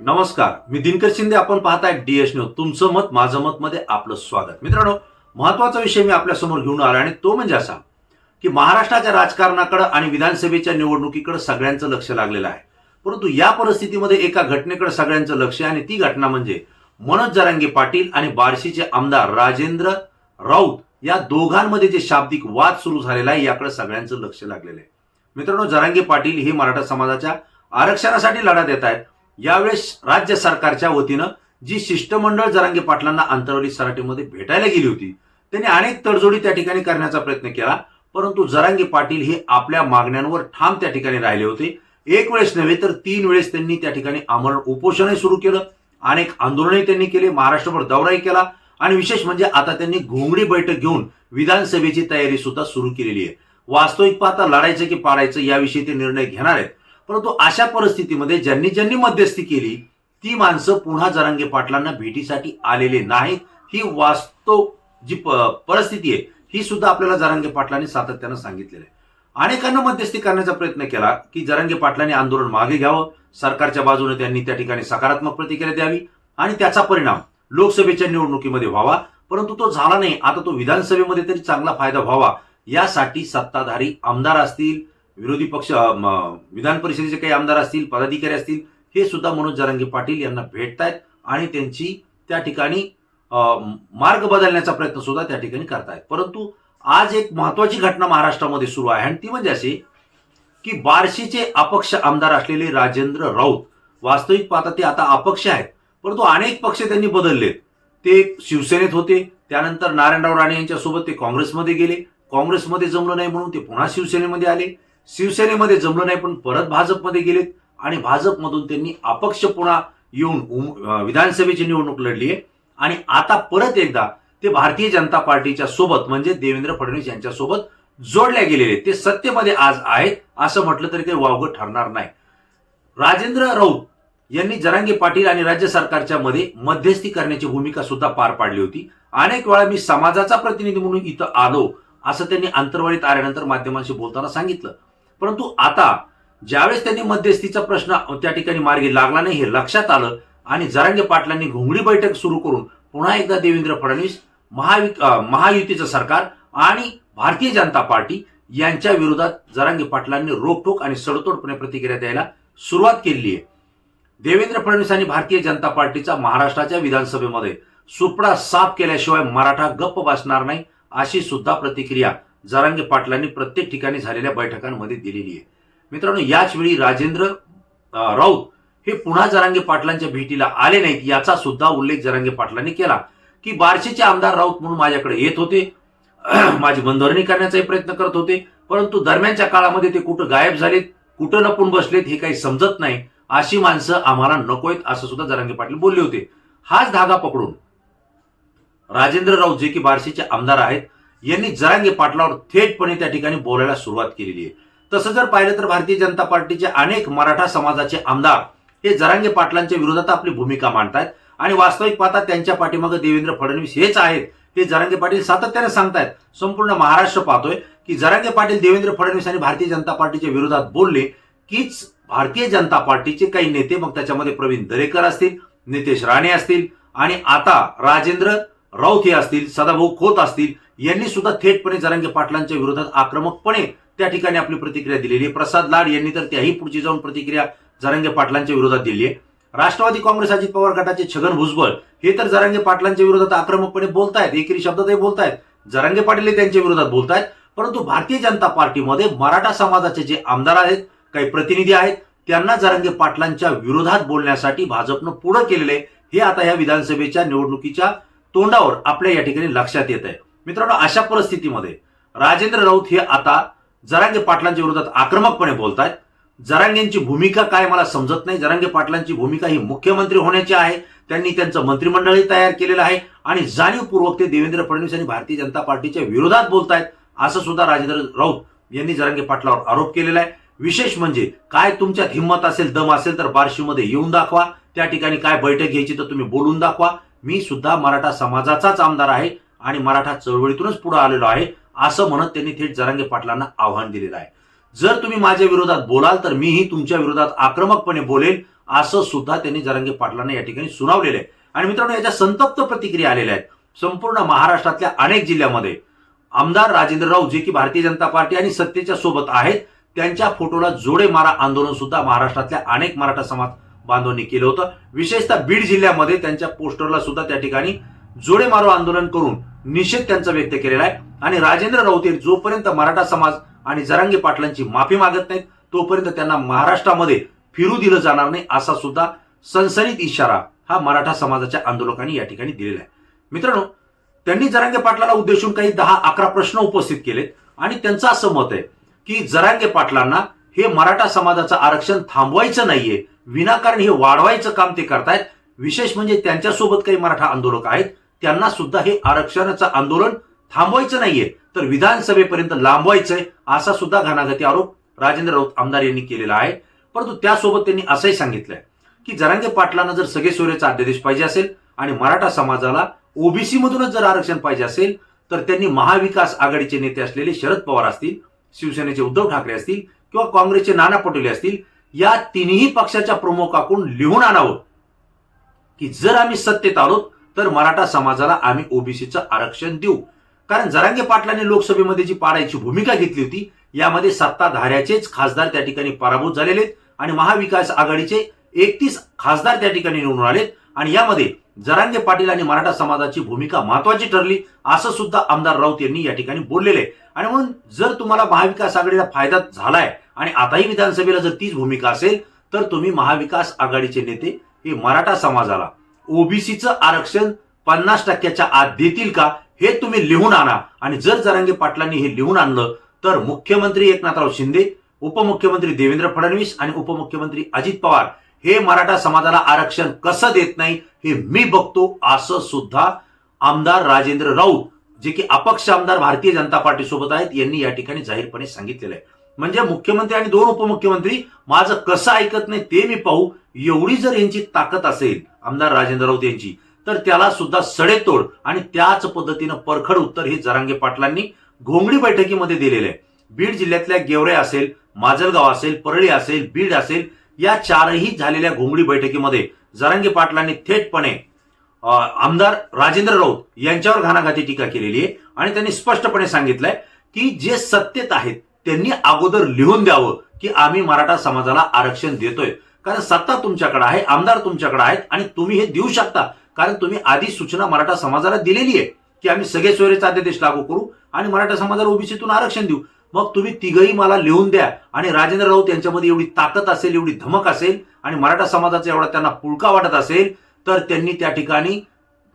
नमस्कार मी दिनकर शिंदे आपण पाहताय डीएस न्यूज तुमचं मत माझं मत मध्ये आपलं स्वागत. मित्रांनो महत्त्वाचा विषय मी आपल्यासमोर घेऊन आलो आणि तो म्हणजे असा की महाराष्ट्राच्या राजकारणाकडे आणि विधानसभेच्या निवडणुकीकडे सगळ्यांचं लक्ष लागलेलं आहे. परंतु या परिस्थितीमध्ये एका घटनेकडे सगळ्यांचं लक्ष आहे आणि ती घटना म्हणजे मनोज जरांगे पाटील आणि बार्शीचे आमदार राजेंद्र राऊत या दोघांमध्ये जे शाब्दिक वाद सुरू झालेला आहे याकडे सगळ्यांचं लक्ष लागलेलं आहे. मित्रांनो जरांगे पाटील हे मराठा समाजाच्या आरक्षणासाठी लढा देत आहेत. यावेळेस राज्य सरकारच्या वतीनं जी शिष्टमंडळ जरांगे पाटलांना अंतरवली सराटीमध्ये भेटायला गेली होती त्यांनी अनेक तडजोडी त्या ठिकाणी करण्याचा प्रयत्न केला परंतु जरांगे पाटील हे आपल्या मागण्यांवर ठाम त्या ठिकाणी राहिले होते. एक वेळेस नव्हे तर तीन वेळेस त्यांनी त्या ठिकाणी आमरण उपोषणही सुरू केलं अनेक आंदोलनही त्यांनी केले महाराष्ट्रभर दौराही केला आणि विशेष म्हणजे आता त्यांनी घोंगडी बैठक घेऊन विधानसभेची तयारी सुद्धा सुरू केलेली आहे. वास्तविक पाहता लढायचं की पाडायचं याविषयी ते निर्णय घेणार आहेत. परंतु अशा परिस्थितीमध्ये ज्यांनी ज्यांनी मध्यस्थी केली ती माणसं पुन्हा जरांगे पाटलांना भेटीसाठी आलेले नाहीत. ही वास्तव जी परिस्थिती आहे ही सुद्धा आपल्याला जरांगे पाटलांनी सातत्यानं सांगितलेलं आहे. अनेकांना मध्यस्थी करण्याचा प्रयत्न केला की जरांगे पाटलांनी आंदोलन मागे घ्यावं. सरकारच्या बाजूने त्यांनी त्या ठिकाणी सकारात्मक प्रतिक्रिया द्यावी आणि त्याचा परिणाम लोकसभेच्या निवडणुकीमध्ये व्हावा. परंतु तो झाला नाही. आता तो विधानसभेमध्ये तरी चांगला फायदा व्हावा. यासाठी सत्ताधारी आमदार असतील विरोधी पक्ष म, विधान परिषदेचे काही आमदार असतील पदाधिकारी असतील हे सुद्धा मनोज जरांगे पाटील यांना भेटतायत आणि त्यांची त्या ठिकाणी मार्ग बदलण्याचा प्रयत्न सुद्धा त्या ठिकाणी करतायत. परंतु आज एक महत्वाची घटना महाराष्ट्रामध्ये सुरू आहे आणि ती म्हणजे अशी की बार्शीचे अपक्ष आमदार असलेले राजेंद्र राऊत वास्तविक पाहता ते आता अपक्ष आहेत परंतु अनेक पक्ष त्यांनी बदललेत. ते शिवसेनेत होते त्यानंतर नारायणराव राणे यांच्यासोबत ते काँग्रेसमध्ये गेले. काँग्रेसमध्ये जमलं नाही म्हणून ते पुन्हा शिवसेनेमध्ये आले. शिवसेनेमध्ये जमलं नाही पण परत भाजपमध्ये गेलेत आणि भाजपमधून त्यांनी अपक्ष पुन्हा येऊन विधानसभेची निवडणूक लढली आहे. आणि आता परत एकदा ते भारतीय जनता पार्टीच्या सोबत म्हणजे देवेंद्र फडणवीस यांच्या सोबत जोडल्या गेलेले ते सत्तेमध्ये आज आहेत असं म्हटलं तरी ते वावगं ठरणार नाही. राजेंद्र राऊत यांनी जरांगे पाटील आणि राज्य सरकारच्या मध्ये मध्यस्थी करण्याची भूमिका सुद्धा पार पाडली होती. अनेक वेळा मी समाजाचा प्रतिनिधी म्हणून इथं आलो असं त्यांनी अंतर्वाळीत आल्यानंतर माध्यमांशी बोलताना सांगितलं. परंतु आता ज्यावेळेस त्यांनी मध्यस्थीचा प्रश्न त्या ठिकाणी मार्गी लागला नाही हे लक्षात आलं आणि जरांगे पाटलांनी घोंगडी बैठक सुरू करून पुन्हा एकदा देवेंद्र फडणवीस महावि महायुतीचं सरकार आणि भारतीय जनता पार्टी यांच्या विरोधात जरांगे पाटलांनी रोखोक आणि सडतोडपणे प्रतिक्रिया द्यायला सुरुवात केली आहे. देवेंद्र फडणवीस आणि भारतीय जनता पार्टीचा महाराष्ट्राच्या विधानसभेमध्ये सुपडा साफ केल्याशिवाय मराठा गप्प बसणार नाही अशी सुद्धा प्रतिक्रिया जरांगे पाटलांनी प्रत्येक ठिकाणी झालेल्या बैठकांमध्ये दिलेली आहे. मित्रांनो याचवेळी राजेंद्र राऊत हे पुन्हा जरांगे पाटलांच्या भेटीला आले नाहीत याचा सुद्धा उल्लेख जरांगे पाटलांनी केला की बार्शीचे आमदार राऊत म्हणून माझ्याकडे येत होते. माझी बंधवरणी करण्याचाही प्रयत्न करत होते परंतु दरम्यानच्या काळामध्ये ते कुठं गायब झालेत कुठं लपून बसलेत हे काही समजत नाही अशी माणसं आम्हाला नकोयत असं सुद्धा जरांगे पाटील बोलले होते. हाच धागा पकडून राजेंद्र राऊत जे की बार्शीचे आमदार आहेत यांनी जरांगे पाटलावर थेटपणे त्या ठिकाणी बोलायला सुरुवात केलेली आहे. तसं जर पाहिलं तर भारतीय जनता पार्टीचे अनेक मराठा समाजाचे आमदार हे जरांगे पाटलांच्या विरोधात आपली भूमिका मांडतायत आणि वास्तविक पाहता त्यांच्या पाठीमागे देवेंद्र फडणवीस हेच आहेत हे जरांगे पाटील सातत्याने सांगतायत. संपूर्ण महाराष्ट्र पाहतोय की जरांगे पाटील देवेंद्र फडणवीस आणि भारतीय जनता पार्टीच्या विरोधात बोलले कीच भारतीय जनता पार्टीचे काही नेते मग त्याच्यामध्ये प्रवीण दरेकर असतील नितेश राणे असतील आणि आता राजेंद्र राऊत हे असतील सदाभाऊ खोत असतील यांनी सुद्धा थेटपणे जरांगे पाटलांच्या विरोधात आक्रमकपणे त्या ठिकाणी आपली प्रतिक्रिया दिलेली आहे. प्रसाद लाड यांनी तर त्याही पुढची जाऊन प्रतिक्रिया जरांगे पाटलांच्या विरोधात दिली आहे. राष्ट्रवादी काँग्रेस अजित पवार गटाचे छगन भुजबळ हे तर जरांगे पाटलांच्या विरोधात आक्रमकपणे बोलतायत एकेरी शब्दातही बोलतायत. जरांगे पाटील त्यांच्या विरोधात बोलतायत. परंतु भारतीय जनता पार्टीमध्ये मराठा समाजाचे जे आमदार आहेत काही प्रतिनिधी आहेत त्यांना जरांगे पाटलांच्या विरोधात बोलण्यासाठी भाजपनं पुढं केलेलं आहे. हे आता या विधानसभेच्या निवडणुकीच्या तोंडावर आपल्या या ठिकाणी लक्षात येत आहे मित्रांनो अशा परिस्थितीमध्ये राजेंद्र राऊत हे आता जरांगे पाटलांच्या विरोधात आक्रमकपणे बोलतायत. जरांगेंची भूमिका काय मला समजत नाही. जरांगे पाटलांची भूमिका ही मुख्यमंत्री होण्याची आहे. त्यांनी त्यांचं मंत्रिमंडळही तयार केलेलं आहे. आणि जाणीवपूर्वक ते देवेंद्र फडणवीस आणि भारतीय जनता पार्टीच्या विरोधात बोलतायत असं सुद्धा राजेंद्र राऊत यांनी जरांगे पाटलावर आरोप केलेला आहे. विशेष म्हणजे काय तुमच्यात हिंमत असेल दम असेल तर बार्शीमध्ये येऊन दाखवा. त्या ठिकाणी काय बैठक घ्यायची तर तुम्ही बोलून दाखवा. मी सुद्धा मराठा समाजाचाच आमदार आहे आणि मराठा चळवळीतूनच पुढे आलेलो आहे असं म्हणत त्यांनी थेट जरांगे पाटलांना आव्हान दिलेलं आहे. जर तुम्ही माझ्या विरोधात बोलाल तर मीही तुमच्या विरोधात आक्रमकपणे बोलेल असं सुद्धा त्यांनी जरांगे पाटलांना या ठिकाणी सुनावलेलं आहे. आणि मित्रांनो याच्या संतप्त प्रतिक्रिया आलेल्या आहेत. संपूर्ण महाराष्ट्रातल्या अनेक जिल्ह्यामध्ये आमदार राजेंद्र राऊत जे की भारतीय जनता पार्टी आणि सत्तेच्या सोबत आहेत त्यांच्या फोटोला जोडे मारा आंदोलन सुद्धा महाराष्ट्रातल्या अनेक मराठा समाज बांधवांनी केलं होतं. विशेषतः बीड जिल्ह्यामध्ये त्यांच्या पोस्टरला सुद्धा त्या ठिकाणी जोडे मारो आंदोलन करून निषेध त्यांचा व्यक्त केलेला आहे. आणि राजेंद्र राऊत जोपर्यंत मराठा समाज आणि जरांगे पाटलांची माफी मागत नाहीत तोपर्यंत त्यांना महाराष्ट्रामध्ये फिरू दिलं जाणार नाही असा सुद्धा सनसनीत इशारा हा मराठा समाजाच्या आंदोलकांनी या ठिकाणी दिलेला आहे. मित्रांनो त्यांनी जरांगे पाटलाला उद्देशून काही दहा अकरा प्रश्न उपस्थित केलेत. आणि त्यांचं असं मत आहे की जरांगे पाटलांना हे मराठा समाजाचं आरक्षण थांबवायचं नाहीये विनाकारण हे वाढवायचं काम ते करतायत. विशेष म्हणजे त्यांच्यासोबत काही मराठा आंदोलक आहेत. त्यांना सुद्धा हे आरक्षणाचं आंदोलन थांबवायचं नाहीये. तर विधानसभेपर्यंत लांबवायचंय असा सुद्धा घाणाघाती आरोप राजेंद्र राऊत आमदार यांनी केलेला आहे. परंतु त्यासोबत त्यांनी असंही सांगितलंय की जरांगे पाटलांना जर सगळे सोयरेचा अध्यादेश पाहिजे असेल आणि मराठा समाजाला ओबीसी मधूनच जर आरक्षण पाहिजे असेल तर त्यांनी महाविकास आघाडीचे नेते असलेले शरद पवार असतील शिवसेनेचे उद्धव ठाकरे असतील किंवा काँग्रेसचे नाना पटोले असतील या तिन्ही पक्षाच्या प्रमुखाकडून लिहून आणावं. की जर आम्ही सत्तेत आलो तर मराठा समाजाला आम्ही ओबीसीचं आरक्षण देऊ. कारण जरांगे पाटलांनी लोकसभेमध्ये जी पाडायची भूमिका घेतली होती यामध्ये सत्ताधाऱ्याचेच खासदार त्या ठिकाणी पराभूत झालेले आहेत आणि महाविकास आघाडीचे एकतीस खासदार त्या ठिकाणी निवडून आलेत आणि यामध्ये जरांगे पाटील आणि मराठा समाजाची भूमिका महत्वाची ठरली असं सुद्धा आमदार राऊत यांनी या ठिकाणी बोललेलं आहे. आणि म्हणून जर तुम्हाला महाविकास आघाडीला फायदा झालाय आणि आताही विधानसभेला जर तीच भूमिका असेल तर तुम्ही महाविकास आघाडीचे नेते हे मराठा समाजाला ओबीसीचं आरक्षण पन्नास टक्क्याच्या आत देतील का हे तुम्ही लिहून आणा. आणि जर जरांगे पाटलांनी हे लिहून आणलं तर मुख्यमंत्री एकनाथराव शिंदे उपमुख्यमंत्री देवेंद्र फडणवीस आणि उपमुख्यमंत्री अजित पवार हे मराठा समाजाला आरक्षण कसं देत नाही हे मी बघतो असं सुद्धा आमदार राजेंद्र राऊत जे की अपक्ष आमदार भारतीय जनता पार्टी सोबत आहेत यांनी या ठिकाणी जाहीरपणे सांगितलेलं आहे. म्हणजे मुख्यमंत्री आणि दोन उपमुख्यमंत्री माझं कसं ऐकत नाही ते मी पाहू. एवढी जर यांची ताकद असेल आमदार राजेंद्र राऊत यांची तर त्याला सुद्धा सडेतोड आणि त्याच पद्धतीनं परखड उत्तर हे जरांगे पाटलांनी घोंगडी बैठकीमध्ये दिलेलं आहे. बीड जिल्ह्यातल्या गेवरे असेल माजलगाव असेल परळी असेल बीड असेल या चारही झालेल्या घोंगडी बैठकीमध्ये जरांगे पाटलांनी थेटपणे आमदार राजेंद्र राऊत यांच्यावर घाणाघाती टीका केलेली आहे. आणि त्यांनी स्पष्टपणे सांगितलंय की जे सत्तेत आहेत त्यांनी अगोदर लिहून द्यावं की आम्ही मराठा समाजाला आरक्षण देतोय. कारण सत्ता तुमच्याकडे आहे आमदार तुमच्याकडे आहेत आणि तुम्ही हे देऊ शकता. कारण तुम्ही आधी सूचना मराठा समाजाला दिलेली आहे की आम्ही सगळे सोयरेचा अध्यादेश लागू करू आणि मराठा समाजाला ओबीसीतून आरक्षण देऊ. मग तुम्ही तिघही मला लिहून द्या आणि राजेंद्र राऊत यांच्यामध्ये एवढी ताकद असेल एवढी धमक असेल आणि मराठा समाजाचा एवढा त्यांना पुळका वाटत असेल तर त्यांनी त्या ठिकाणी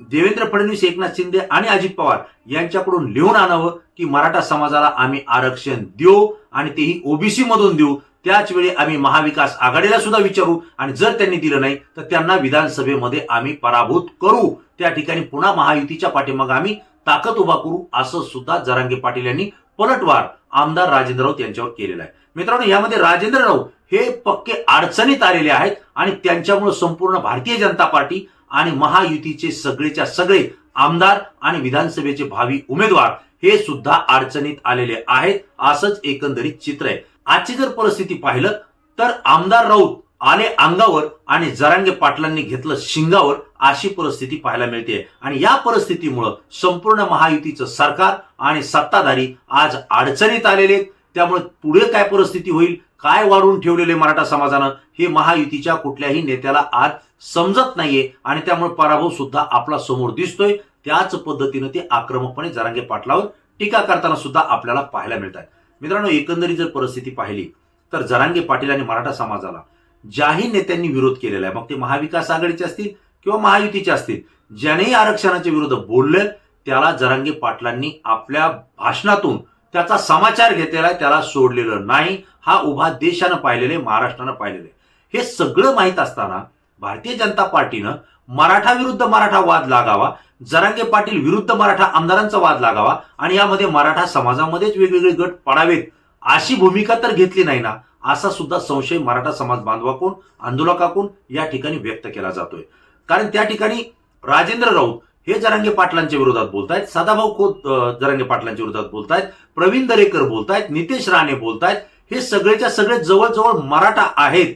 देवेंद्र फडणवीस एकनाथ शिंदे आणि अजित पवार यांच्याकडून लिहून आणावं की मराठा समाजाला आम्ही आरक्षण देऊ आणि तेही ओबीसी मधून देऊ. त्याच वेळी आम्ही महाविकास आघाडीला सुद्धा विचारू आणि जर त्यांनी दिलं नाही तर त्यांना विधानसभेमध्ये आम्ही पराभूत करू. त्या ठिकाणी पुन्हा महायुतीच्या पाठीमागे आम्ही ताकद उभा करू असं सुद्धा जरांगे पाटील यांनी पलटवार आमदार राजेंद्र राऊत यांच्यावर केलेला आहे. मित्रांनो यामध्ये राजेंद्र राऊत हे पक्के अडचणीत आलेले आहेत आणि त्यांच्यामुळे संपूर्ण भारतीय जनता पार्टी आणि महायुतीचे सगळेच्या सगळे आमदार आणि विधानसभेचे भावी उमेदवार हे सुद्धा अडचणीत आलेले आहेत. असंच एकंदरीत चित्र आहे. आजची जर परिस्थिती पाहिलं तर आमदार राऊत आले अंगावर आणि जरांगे पाटलांनी घेतलं शिंगावर अशी परिस्थिती पाहायला मिळते. आणि या परिस्थितीमुळं संपूर्ण महायुतीचं सरकार आणि सत्ताधारी आज अडचणीत आलेले त्यामुळे पुढे काय परिस्थिती होईल काय वाढवून ठेवलेले मराठा समाजानं हे महायुतीच्या कुठल्याही नेत्याला आज समजत नाहीये आणि त्यामुळे पराभव सुद्धा आपला समोर दिसतोय. त्याच पद्धतीनं ते आक्रमकपणे जरांगे पाटलावर टीका करताना सुद्धा आपल्याला पाहायला मिळत आहे मित्रांनो एकंदरीत जर परिस्थिती पाहिली तर जरांगे पाटील आणि मराठा समाजाला ज्याही नेत्यांनी विरोध केलेला आहे मग ते महाविकास आघाडीचे असतील किंवा महायुतीचे असतील ज्यानेही आरक्षणाच्या विरुद्ध बोलले त्याला जरांगे पाटलांनी आपल्या भाषणातून त्याचा समाचार घेतलेला आहे त्याला सोडलेलं नाही. हा उभा देशानं पाहिलेले महाराष्ट्रानं पाहिलेले हे सगळं माहीत असताना भारतीय जनता पार्टीनं मराठा विरुद्ध मराठा वाद लागावा जरांगे पाटील विरुद्ध मराठा आमदारांचा वाद लागावा आणि यामध्ये मराठा समाजामध्येच वेगवेगळे गट पडावेत अशी भूमिका तर घेतली नाही ना असा सुद्धा संशय मराठा समाज बांधवाकून आंदोलकाकून या ठिकाणी व्यक्त केला जातोय. कारण त्या ठिकाणी राजेंद्र राऊत हे जरांगे पाटलांच्या विरोधात बोलतायत सदाभाऊ खोत जरांगे पाटलांच्या विरोधात बोलतायत प्रवीण दरेकर बोलतायत नितेश राणे बोलतायत हे सगळेच्या सगळे जवळजवळ मराठा आहेत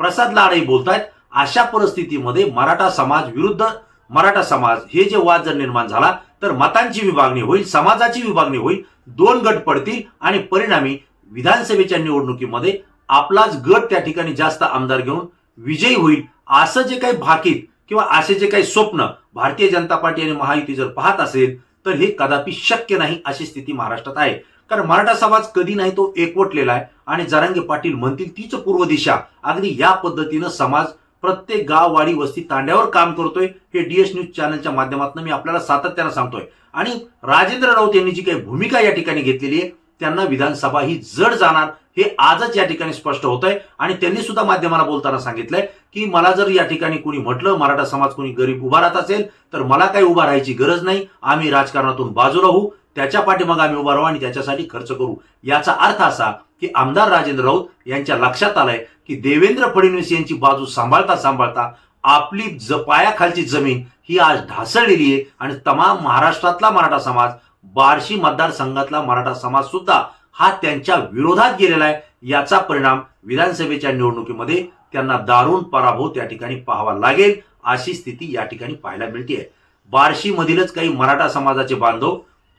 प्रसाद लाडही बोलतायत अशा परिस्थितीमध्ये मराठा समाज विरुद्ध मराठा समाज हे जे वाद जर निर्माण झाला तर मतांची विभागणी होईल समाजाची विभागणी होईल दोन गट पडतील आणि परिणामी विधानसभेच्या निवडणुकीमध्ये आपलाच गट त्या ठिकाणी जास्त आमदार घेऊन विजयी होईल असं जे काही भाकीत किंवा असे जे काही स्वप्न भारतीय जनता पार्टी आणि महायुती जर पाहत असेल तर हे कदापि शक्य नाही अशी स्थिती महाराष्ट्रात आहे. कारण मराठा समाज कधी नाही तो एकवटलेला आहे आणि जरांगे पाटील म्हणतील तीच पूर्व दिशा. अगदी या पद्धतीनं समाज प्रत्येक गाव वाडी वस्ती तांड्यावर काम करतोय हे डीएस न्यूज चॅनलच्या माध्यमातून मी आपल्याला सातत्यानं सांगतोय. आणि राजेंद्र राऊत यांनी जी काही भूमिका या ठिकाणी घेतलेली आहे त्यांना विधानसभा ही जड जाणार हे आजच या ठिकाणी स्पष्ट होत आहे आणि त्यांनी सुद्धा माध्यमाला बोलताना सांगितलंय की मला जर या ठिकाणी कुणी म्हटलं मराठा समाज कुणी गरीब उभा राहत असेल तर मला काही उभा राहायची गरज नाही. आम्ही राजकारणातून बाजूला होऊ त्याच्या पाठीमागे आम्ही उभा राहू आणि त्याच्यासाठी खर्च करू. याचा अर्थ असा की आमदार राजेंद्र राऊत यांच्या लक्षात आलंय की देवेंद्र फडणवीस यांची बाजू सांभाळता सांभाळता आपली जपायाखालची जमीन ही आज ढासळलेली आहे आणि तमाम महाराष्ट्रातला मराठा समाज बार्शी मतदारसंघातला मराठा समाज सुद्धा हा त्यांच्या विरोधात गेलेला आहे. याचा परिणाम विधानसभेच्या निवडणुकीमध्ये त्यांना दारुण पराभव त्या ठिकाणी पाहावा लागेल अशी स्थिती या ठिकाणी पाहायला मिळते बार्शीमधीलच काही मराठा समाजाचे बांधव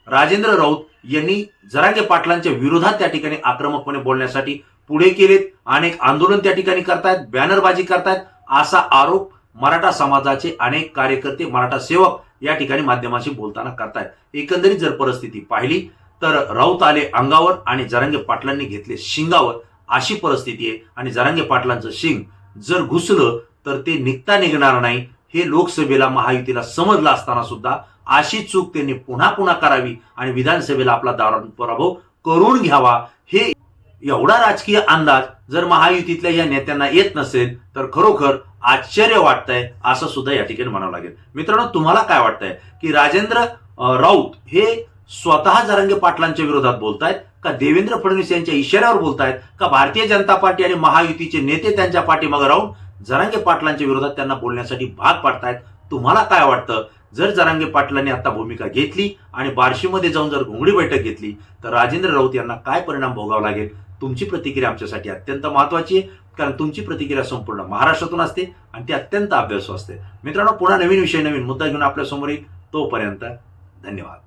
राजेंद्र राऊत यांनी जरांगे पाटलांच्या विरोधात त्या ठिकाणी आक्रमकपणे बोलण्यासाठी पुढे केलेत. अनेक आंदोलन त्या ठिकाणी करतायत बॅनरबाजी करतायत असा आरोप मराठा समाजाचे अनेक कार्यकर्ते मराठा सेवक या ठिकाणी माध्यमाशी बोलताना करतायत. एकंदरीत जर परिस्थिती पाहिली तर राऊत आले अंगावर आणि जरांगे पाटलांनी घेतले शिंगावर. अशी परिस्थिती आहे आणि जरांगे पाटलांचं शिंग जर घुसलं तर ते निघता निघणार नाही. हे लोकसभेला महायुतीला समजलं असताना सुद्धा अशी चूक त्यांनी पुन्हा पुन्हा करावी आणि विधानसभेला आपला दारुण पराभव करून घ्यावा. हे एवढा राजकीय अंदाज जर महायुतीतल्या या नेत्यांना येत नसेल तर खरोखर आश्चर्य वाटतंय असं सुद्धा या ठिकाणी म्हणावं लागेल. मित्रांनो तुम्हाला काय वाटतंय? की राजेंद्र राऊत हे स्वतः जरांगे पाटलांच्या विरोधात बोलतायत का देवेंद्र फडणवीस यांच्या इशाऱ्यावर बोलतायत का भारतीय जनता पार्टी आणि महायुतीचे नेते त्यांच्या पाठीमागे राहून जरांगे पाटलांच्या विरोधात त्यांना बोलण्यासाठी भाग पाडतायत? तुम्हाला काय वाटतं? जर जरांगे पाटलांनी आता भूमिका घेतली आणि बार्शीमध्ये जाऊन जर घोंगडी बैठक घेतली तर राजेंद्र राऊत यांना काय परिणाम भोगावा लागेल? तुमची प्रतिक्रिया आमच्यासाठी अत्यंत महत्वाची आहे कारण तुमची प्रतिक्रिया संपूर्ण महाराष्ट्रातून असते आणि ती अत्यंत अभ्यासू असते. मित्रांनो पुन्हा नवीन विषय नवीन मुद्दा घेऊन आपल्यासमोर येईल. तोपर्यंत धन्यवाद.